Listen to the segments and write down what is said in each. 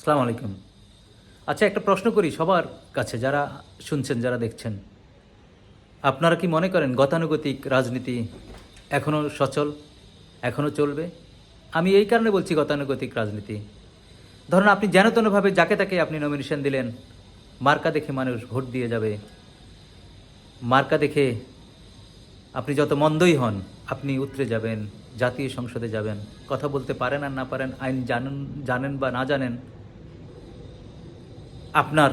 আসসালামু আলাইকুম। আচ্ছা একটা প্রশ্ন করি সবার কাছে, যারা শুনছেন, যারা দেখছেন। আপনারা কি মনে করেন গতানুগতিক রাজনীতি এখনও সচল এখনও চলবে? আমি এই কারণে বলছি গতানুগতিক রাজনীতি। ধরুন আপনি যেনতেনভাবে যাকে তাকে আপনি নমিনেশন দিলেন, মার্কা দেখে মানুষ ভোট দিয়ে যাবে। মার্কা দেখে আপনি যত মন্দই হন, আপনি উতরে যাবেন, জাতীয় সংসদে যাবেন, কথা বলতে পারেন আর না পারেন, আইন জানেন জানেন বা না জানেন আপনার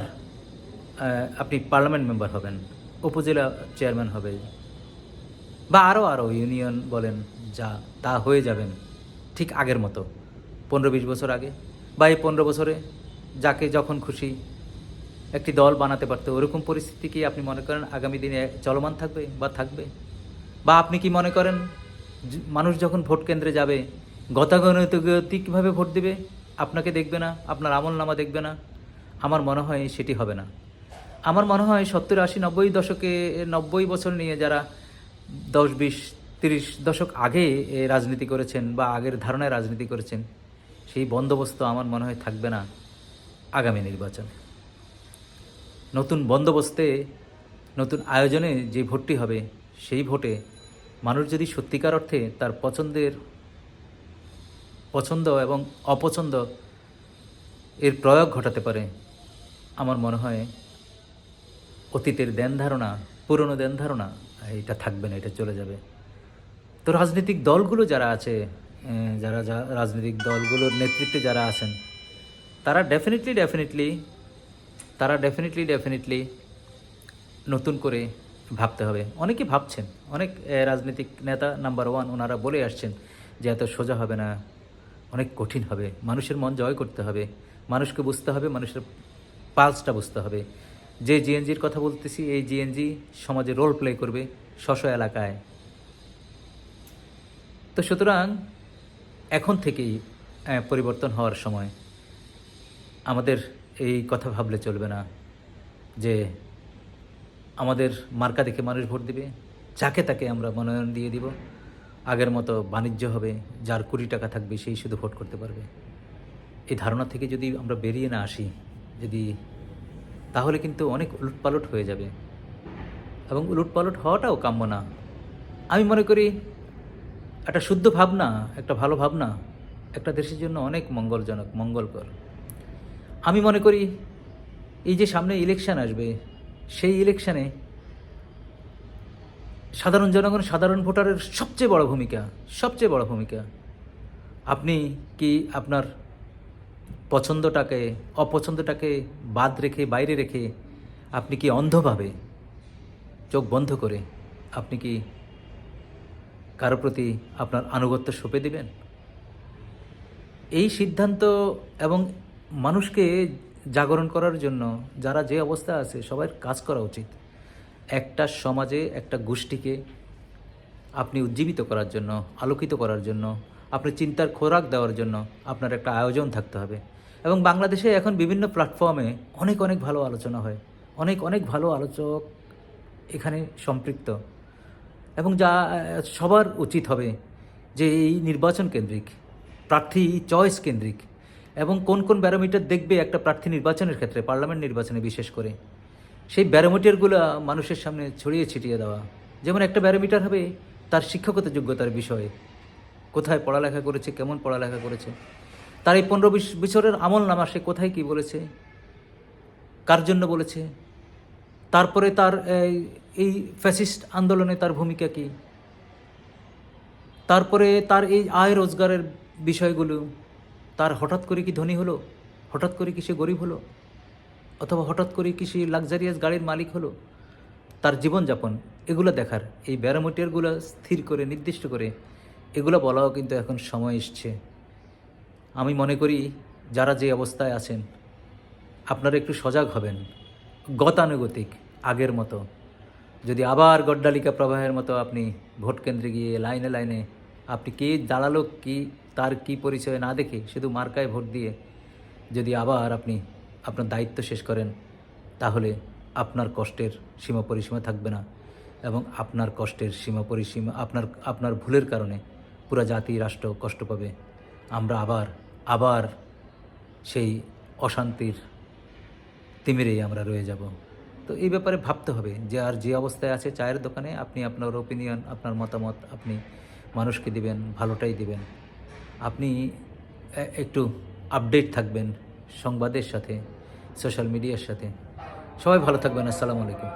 আপনি পার্লামেন্ট মেম্বার হবেন, উপজেলা চেয়ারম্যান হবে, বা আরও আরও ইউনিয়ন বলেন, যা, তা হয়ে যাবেন ঠিক আগের মতো, পনেরো বিশ বছর আগে, বা এই পনেরো বছরে যাকে যখন খুশি একটি দল বানাতে পারতো, ওরকম পরিস্থিতি কি আপনি মনে করেন আগামী দিনে চলমান থাকবে বা থাকবে? বা আপনি কি মনে করেন মানুষ যখন ভোট কেন্দ্রে যাবে গতাগতিকভাবে ভোট দিবে, আপনাকে দেখবে না, আপনার আমল নামা দেখবে না আমার মনে হয় সেটি হবে না। আমার মনে হয় সত্তর আশি নব্বই দশকে, নব্বই বছর নিয়ে যারা দশ, বিশ, তিরিশ দশক আগে রাজনীতি করেছেন বা আগের ধারণায় রাজনীতি করেছেন, সেই বন্দোবস্ত আমার মনে হয় থাকবে না আগামী নির্বাচনে। নতুন বন্দোবস্তে, নতুন আয়োজনে যে ভোটটি হবে, সেই ভোটে মানুষ যদি সত্যিকার অর্থে তার পছন্দের, পছন্দ এবং অপছন্দ এর প্রয়োগ ঘটাতে পারে আমার মনে হয় অতীতের দেন ধারণা, পুরনো দেন ধারণা, এটা থাকবে না, এটা চলে যাবে। তো রাজনৈতিক দলগুলো যারা আছে যারা রাজনৈতিক দলগুলোর নেতৃত্বে যারা আছেন, তারা ডেফিনেটলি ডেফিনেটলি তারা ডেফিনেটলি ডেফিনেটলি নতুন করে ভাবতে হবে। অনেকে ভাবছেন, অনেক রাজনৈতিক নেতা নাম্বার ওয়ান ওনারা বলে আসছেন যে এত সোজা হবে না, অনেক কঠিন হবে। মানুষের মন জয় করতে হবে, মানুষকে বুঝতে হবে, মানুষের পালসটা বুঝতে হবে। যে জিএনজির কথা বলতেছি, এই জিএনজি সমাজে রোল প্লে করবে স্ব এলাকায়। তো সুতরাং এখন থেকেই পরিবর্তন হওয়ার সময়। আমাদের এই কথা ভাবলে চলবে না যে আমাদের মার্কা দেখে মানুষ ভোট দিবে, যাকে তাকে আমরা মনোনয়ন দিয়ে দিব। আগের মতো বাণিজ্য হবে, যার কুড়ি টাকা থাকবে, সেই শুধু ভোট করতে পারবে। এই ধারণা থেকে যদি আমরা বেরিয়ে না আসি, যদি তাহলে কিন্তু অনেক উলটপালট হয়ে যাবে। এবং উলটপালট হওয়াটাও কাম্য না। আমি মনে করি একটা শুদ্ধ ভাবনা, একটা ভালো ভাবনা একটা দেশের জন্য অনেক মঙ্গলজনক, মঙ্গলকর। আমি মনে করি এই যে সামনে ইলেকশান আসবে, সেই ইলেকশানে সাধারণ জনগণ, সাধারণ ভোটারের সবচেয়ে বড় ভূমিকা, সবচেয়ে বড় ভূমিকা। আপনি কি আপনার পছন্দটাকে, অপছন্দটাকে বাদ রেখে, বাইরে রেখে আপনি কি অন্ধভাবে চোখ বন্ধ করে আপনি কি কারও প্রতি আপনার আনুগত্য সঁপে দিবেন? এই সিদ্ধান্ত এবং মানুষকে জাগরণ করার জন্য যারা যে অবস্থা আছে, সবার কাজ করা উচিত। একটা সমাজে একটা গোষ্ঠীকে আপনি উজ্জীবিত করার জন্য, আলোকিত করার জন্য আপনি চিন্তার খোরাক দেওয়ার জন্য আপনার একটা আয়োজন থাকতে হবে। এবং বাংলাদেশে এখন বিভিন্ন প্ল্যাটফর্মে অনেক অনেক ভালো আলোচনা হয়। অনেক অনেক ভালো আলোচক এখানে সম্পৃক্ত। এবং যা, সবার উচিত হবে যে এই নির্বাচন কেন্দ্রিক, প্রার্থী চয়েস কেন্দ্রিক, এবং কোন কোন ব্যারোমিটার দেখবে একটা প্রার্থী নির্বাচনের ক্ষেত্রে পার্লামেন্ট নির্বাচনে বিশেষ করে। সেই ব্যারোমিটারগুলো মানুষের সামনে ছড়িয়ে ছিটিয়ে দেওয়া। যেমন একটা ব্যারোমিটার হবে তার শিক্ষকতা যোগ্যতার বিষয়ে। কোথায় পড়ালেখা করেছে, কেমন পড়ালেখা করেছে। তার এই পনেরো বিশ বছরের আমল নামা সে কোথায় কি বলেছে? কার জন্য বলেছে? তারপরে তার এই ফ্যাসিস্ট আন্দোলনে তার ভূমিকা কি? তারপরে তার এই আয় রোজগারের বিষয়গুলো, তার হঠাৎ করে কি ধনী হলো? হঠাৎ করে কি সে গরিব হলো? অথবা হঠাৎ করে কি সে লাক্সারিয়াস গাড়ির মালিক হলো? তার জীবনযাপন, এগুলো দেখার, এই ব্যারোমিটারগুলো স্থির করে, নির্দিষ্ট করে, এগুলো বলাও কিন্তু এখন সময় এসছে। আমি মনে করি যারা যে অবস্থায় আছেন, আপনারা একটু সজাগ হবেন। গতানুগতিক, আগের মতো। যদি আবার গড্ডালিকা প্রবাহের মতো আপনি ভোট কেন্দ্রে গিয়ে লাইনে লাইনে আপনি কে দাঁড়াল কি তার কি পরিচয় না দেখে শুধু মার্কায় ভোট দিয়ে যদি আবার আপনি আপনার দায়িত্ব শেষ করেন, তাহলে আপনার কষ্টের সীমা পরিসীমা থাকবে না এবং আপনার কষ্টের সীমা পরিসীমা, আপনার আপনার ভুলের কারণে পুরা জাতি রাষ্ট্র কষ্ট পাবে। আমরা আবার আবার সেই অশান্তির তিমিরেই আমরা রয়ে যাব। তো এই ব্যাপারে ভাবতে হবে যে আর যে অবস্থায় আছে চায়ের দোকানে, আপনি আপনার ওপিনিয়ন আপনার মতামত আপনি মানুষকে দিবেন, ভালোটাই দিবেন। আপনি একটু আপডেট থাকবেন সংবাদের সাথে সোশ্যাল মিডিয়ার সাথে। সবাই ভালো থাকবেন, আসসালামু আলাইকুম।